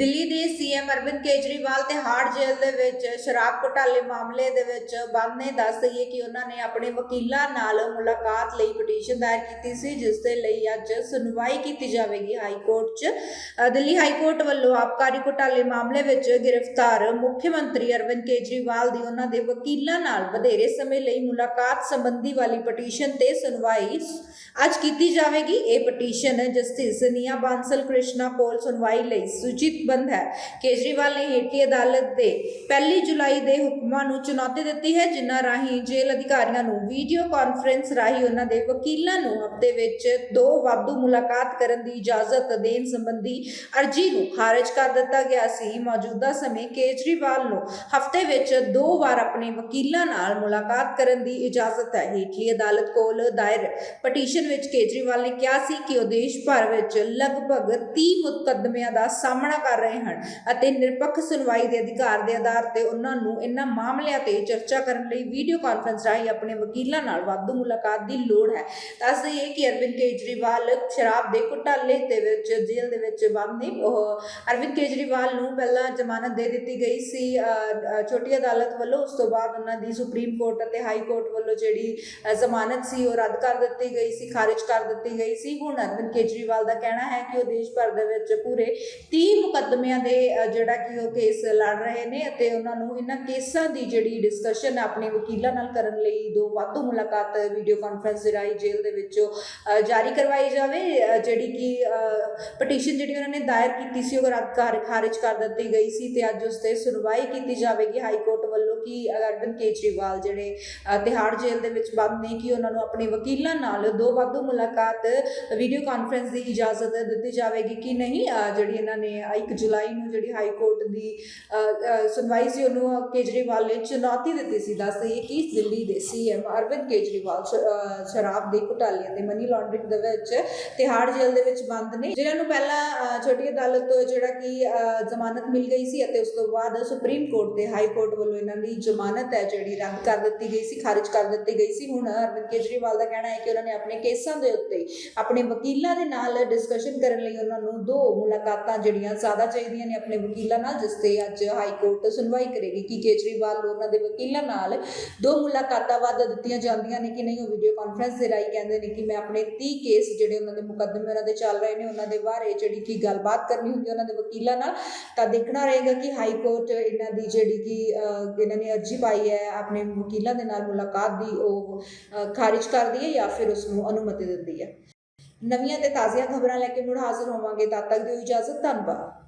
ਦਿੱਲੀ ਦੇ ਸੀਐਮ ਅਰਵਿੰਦ ਕੇਜਰੀਵਾਲ ਤੇ ਹਾਰਡ ਜੇਲ੍ਹ ਦੇ ਵਿੱਚ ਸ਼ਰਾਬ ਘੁਟਾਲੇ ਮਾਮਲੇ ਦੇ ਵਿੱਚ ਬੰਦ ਨੇ ਦੱਸ ਦਈਏ ਕਿ ਉਹਨਾਂ ਨੇ ਆਪਣੇ ਵਕੀਲਾਂ ਨਾਲ ਮੁਲਾਕਾਤ ਲਈ ਪਟੀਸ਼ਨ ਦਾਇਰ ਕੀਤੀ ਸੀ, ਜਿਸ ਦੇ ਲਈ ਅੱਜ ਸੁਣਵਾਈ ਕੀਤੀ ਜਾਵੇਗੀ ਹਾਈ ਕੋਰਟ 'ਚ ਦਿੱਲੀ ਹਾਈ ਕੋਰਟ ਵੱਲੋਂ ਆਬਕਾਰੀ ਘੁਟਾਲੇ ਮਾਮਲੇ ਵਿੱਚ ਗ੍ਰਿਫਤਾਰ ਮੁੱਖ ਮੰਤਰੀ ਅਰਵਿੰਦ ਕੇਜਰੀਵਾਲ ਦੀ ਉਹਨਾਂ ਦੇ ਵਕੀਲਾਂ ਨਾਲ ਵਧੇਰੇ ਸਮੇਂ ਲਈ ਮੁਲਾਕਾਤ ਸੰਬੰਧੀ ਵਾਲੀ ਪਟੀਸ਼ਨ ਤੇ ਸੁਣਵਾਈ ਅੱਜ ਕੀਤੀ ਜਾਵੇਗੀ। ਇਹ ਪਟੀਸ਼ਨ ਜਸਟਿਸ ਨੀਆ ਬਾਂਸਲ ਕ੍ਰਿਸ਼ਨਾ ਕੋਲ ਸੁਣਵਾਈ ਲਈ ਸੂਚਿਤ ਸੂਚਿਤਬੰਦ ਹੈ। ਕੇਜਰੀਵਾਲ ਨੇ ਹੇਠਲੀ ਅਦਾਲਤ ਦੇ 1 ਜੁਲਾਈ ਦੇ ਹੁਕਮਾਂ ਨੂੰ ਚੁਣੌਤੀ ਦਿੱਤੀ ਹੈ, ਜਿਨ੍ਹਾਂ ਰਾਹੀਂ ਜੇਲ੍ਹ ਅਧਿਕਾਰੀਆਂ ਨੂੰ ਵੀਡੀਓ ਕਾਨਫਰੰਸ ਰਾਹੀਂ ਉਹਨਾਂ ਦੇ ਵਕੀਲਾਂ ਨੂੰ ਹਫ਼ਤੇ ਵਿੱਚ ਦੋ ਵਾਧੂ ਮੁਲਾਕਾਤ ਕਰਨ ਦੀ ਇਜਾਜ਼ਤ ਦੇਣ ਸੰਬੰਧੀ ਅਰਜ਼ੀ ਨੂੰ ਖਾਰਜ ਕਰ ਦਿੱਤਾ ਗਿਆ ਸੀ। ਮੌਜੂਦਾ ਸਮੇਂ ਕੇਜਰੀਵਾਲ ਨੂੰ ਹਫ਼ਤੇ ਵਿੱਚ ਦੋ ਵਾਰ ਆਪਣੇ ਵਕੀਲਾਂ ਨਾਲ ਮੁਲਾਕਾਤ ਕਰਨ ਦੀ ਇਜਾਜ਼ਤ ਹੈ। ਹੇਠਲੀ ਅਦਾਲਤ ਕੋਲ ਦਾਇਰ ਪਟੀਸ਼ਨ ਵਿੱਚ ਕੇਜਰੀਵਾਲ ਨੇ ਕਿਹਾ ਸੀ ਕਿ ਉਹ ਦੇਸ਼ ਭਰ ਵਿੱਚ ਲਗਭਗ 30 ਮੁਕੱਦਮਿਆਂ ਦਾ ਸਾਹਮਣਾ ਕਰ ਰਹੇ ਹਨ ਅਤੇ ਨਿਰਪੱਖ ਸੁਣਵਾਈ ਦੇ ਅਧਿਕਾਰ ਦੇ ਆਧਾਰ ਤੇ ਉਹਨਾਂ ਨੂੰ ਇਹਨਾਂ ਮਾਮਲਿਆਂ ਤੇ ਚਰਚਾ ਕਰਨ ਲਈ ਵੀਡੀਓ ਕਾਨਫਰੰਸ ਰਾਹੀਂ ਆਪਣੇ ਵਕੀਲਾਂ ਨਾਲ ਵਾਧੂ ਮੁਲਾਕਾਤ ਦੀ ਲੋੜ ਹੈ। ਦੱਸ ਦਈਏ ਕਿ ਅਰਵਿੰਦ ਕੇਜਰੀਵਾਲ ਸ਼ਰਾਬ ਦੇ ਘੁਟਾਲੇ ਦੇ ਵਿੱਚ ਜੇਲ੍ਹ ਦੇ ਵਿੱਚ ਬੰਦ ਨੇ। ਉਹ ਅਰਵਿੰਦ ਕੇਜਰੀਵਾਲ ਨੂੰ ਪਹਿਲਾਂ ਜ਼ਮਾਨਤ ਦੇ ਦਿੱਤੀ ਗਈ ਸੀ। ਅ, ਛੋਟੀ ਅਦਾਲਤ ਵੱਲੋਂ ਉਸ ਤੋਂ ਬਾਅਦ ਉਹਨਾਂ ਦੀ ਸੁਪਰੀਮ ਕੋਰਟ ਅਤੇ ਹਾਈ ਕੋਰਟ ਵੱਲੋਂ ਜਿਹੜੀ ਜ਼ਮਾਨਤ ਸੀ ਉਹ ਰੱਦ ਕਰ ਦਿੱਤੀ ਗਈ ਸੀ ਖਾਰਿਜ ਕਰ ਦਿੱਤੀ ਗਈ ਸੀ। ਹੁਣ ਅਰਵਿੰਦ ਕੇਜਰੀਵਾਲ ਦਾ ਕਹਿਣਾ ਹੈ ਕਿ ਉਹ ਦੇਸ਼ ਭਰ ਦੇ ਵਿੱਚ ਪੂਰੇ 30 ਮੁਕੱਦਮਿਆਂ ਦੇ ਜਿਹੜਾ ਕਿ ਉਹ ਕੇਸ ਲੜ ਰਹੇ ਨੇ ਅਤੇ ਉਹਨਾਂ ਨੂੰ ਇਹਨਾਂ ਕੇਸਾਂ ਦੀ ਜਿਹੜੀ ਡਿਸਕਸ਼ਨ ਆਪਣੇ ਵਕੀਲਾਂ ਨਾਲ ਕਰਨ ਲਈ ਦੋ ਵਾਧੂ ਮੁਲਾਕਾਤ ਵੀਡੀਓ ਕਾਨਫਰੰਸ ਦੇ ਰਾਹੀਂ ਜੇਲ੍ਹ ਦੇ ਵਿੱਚੋਂ ਜਾਰੀ ਕਰਵਾਈ ਜਾਵੇ ਜਿਹੜੀ ਕਿ ਪਟੀਸ਼ਨ ਜਿਹੜੀ ਉਹਨਾਂ ਨੇ ਦਾਇਰ ਕੀਤੀ ਸੀ ਉਹ ਰੱਦ ਕਰ, ਖਾਰਜ ਕਰ ਦਿੱਤੀ ਗਈ ਸੀ ਤੇ ਅੱਜ ਉਸ ਤੇ ਸੁਣਵਾਈ ਕੀਤੀ ਜਾਵੇਗੀ। ਹਾਈ ਕੋਰਟ ਵੱਲੋਂ ਕਿ ਅਰਵਿੰਦ ਕੇਜਰੀਵਾਲ ਜਿਹੜੇ ਤਿਹਾੜ ਜੇਲ੍ਹ ਦੇ ਵਿੱਚ ਬੰਦ ਨੇ, ਕਿ ਉਹਨਾਂ ਨੂੰ ਆਪਣੇ ਵਕੀਲਾਂ ਨਾਲ ਦੋ ਵਾਧੂ ਮੁਲਾਕਾਤ ਵੀਡੀਓ ਕਾਨਫਰੰਸ ਦੀ ਇਜਾਜ਼ਤ ਦਿੱਤੀ ਜਾਵੇਗੀ ਕਿ ਨਹੀਂ? ਜਿਹੜੀ ਇਹਨਾਂ ਨੇ 1 ਜੁਲਾਈ ਨੂੰ ਜਿਹੜੀ ਹਾਈ ਕੋਰਟ ਦੀ ਸੁਣਵਾਈ ਸੀ, ਉਹਨੂੰ ਕੇਜਰੀਵਾਲ ਨੇ ਚੁਣੌਤੀ ਦਿੱਤੀ ਸੀ। ਦੱਸ ਦਈਏ ਕਿ ਦਿੱਲੀ ਦੇ ਸੀਐਮ ਅਰਵਿੰਦ ਕੇਜਰੀਵਾਲ ਸ਼ਰਾਬ ਦੇ ਘੁਟਾਲੇ ਅਤੇ ਮਨੀ ਲਾਂਡਰਿੰਗ ਦੇ ਵਿੱਚ ਤਿਹਾੜ ਜੇਲ੍ਹ ਦੇ ਵਿੱਚ ਬੰਦ ਨੇ। ਜਿਨ੍ਹਾਂ ਨੂੰ ਪਹਿਲਾਂ ਛੋਟੀ ਅਦਾਲਤ ਤੋਂ ਜਿਹੜਾ ਕਿ ਜ਼ਮਾਨਤ ਮਿਲ ਗਈ ਸੀ ਅਤੇ ਉਸ ਤੋਂ ਬਾਅਦ ਸੁਪਰੀਮ ਕੋਰਟ ਤੇ ਹਾਈ ਕੋਰਟ ਵੱਲੋਂ ਇਹਨਾਂ ਦੀ ਜ਼ਮਾਨਤ ਹੈ ਜਿਹੜੀ ਰੱਦ ਕਰ ਦਿੱਤੀ ਗਈ ਸੀ, ਖਾਰਜ ਕਰ ਦਿੱਤੀ ਗਈ ਸੀ। ਹੁਣ ਅਰਵਿੰਦ ਕੇਜਰੀਵਾਲ ਦਾ ਕਹਿਣਾ ਹੈ ਕਿ ਉਹਨਾਂ ਨੇ ਆਪਣੇ ਕੇਸਾਂ ਦੇ ਉੱਤੇ ਆਪਣੇ ਵਕੀਲਾਂ ਦੇ ਨਾਲ ਡਿਸਕਸ਼ਨ ਕਰਨ ਲਈ ਉਹਨਾਂ ਨੂੰ ਦੋ ਮੁਲਾਕਾਤਾਂ ਜਿਹੜੀਆਂ ਜ਼ਿਆਦਾ ਚਾਹੀਦੀਆਂ ਨੇ ਆਪਣੇ ਵਕੀਲਾਂ ਨਾਲ, ਜਿਸ ਤੇ ਅੱਜ ਹਾਈ ਕੋਰਟ ਸੁਣਵਾਈ ਕਰੇਗੀ ਕਿ ਕੇਜਰੀਵਾਲ ਨੂੰ ਉਹਨਾਂ ਦੇ ਵਕੀਲਾਂ ਨਾਲ ਦੋ ਮੁਲਾਕਾਤਾਂ ਵੱਧ ਦਿੱਤੀਆਂ ਜਾਂਦੀਆਂ ਨੇ ਕਿ ਨਹੀਂ, ਉਹ ਵੀਡੀਓ ਕਾਨਫਰੰਸ ਦੇ ਰਾਹੀਂ ਕਹਿੰਦੇ ਨੇ ਕਿ ਮੈਂ ਆਪਣੇ 30 ਕੇਸ ਜਿਹੜੇ ਉਹਨਾਂ ਦੇ ਮੁਕੱਦਮੇ ਉਹਨਾਂ ਦੇ ਚੱਲ ਰਹੇ ਨੇ, ਉਹਨਾਂ ਦੇ ਬਾਰੇ ਜਿਹੜੀ ਕਿ ਗੱਲਬਾਤ ਕਰਨੀ ਹੁੰਦੀ ਹੈ ਉਹਨਾਂ ਦੇ ਵਕੀਲਾਂ ਨਾਲ, ਤਾਂ ਦੇਖਣਾ ਰਹੇਗਾ ਕਿ ਹਾਈ ਕੋਰਟ ਇਹਨਾਂ ਦੀ ਜਿਹੜੀ ਕਿ ਇਹਨਾਂ ਨੇ ਅਰਜ਼ੀ ਪਾਈ ਹੈ, ਆਪਣੇ ਵਕੀਲਾਂ ਦੇ ਨਾਲ ਮੁਲਾਕਾਤ ਦੀ ਉਹ ਖਾਰਿਜ ਕਰਦੀ ਹੈ ਜਾਂ ਫਿਰ ਉਸ ਨੂੰ ਅਨੁਮਤੀ ਦਿੰਦੀ ਹੈ। ਨਵੀਆਂ ਤੇ ਤਾਜ਼ੀਆਂ ਖਬਰਾਂ ਲੈ ਕੇ ਮੁੜ ਹਾਜ਼ਰ ਹੋਵਾਂਗੇ। ਤਦ ਤੱਕ ਦਿਓ ਇਜਾਜ਼ਤ, ਧੰਨਵਾਦ।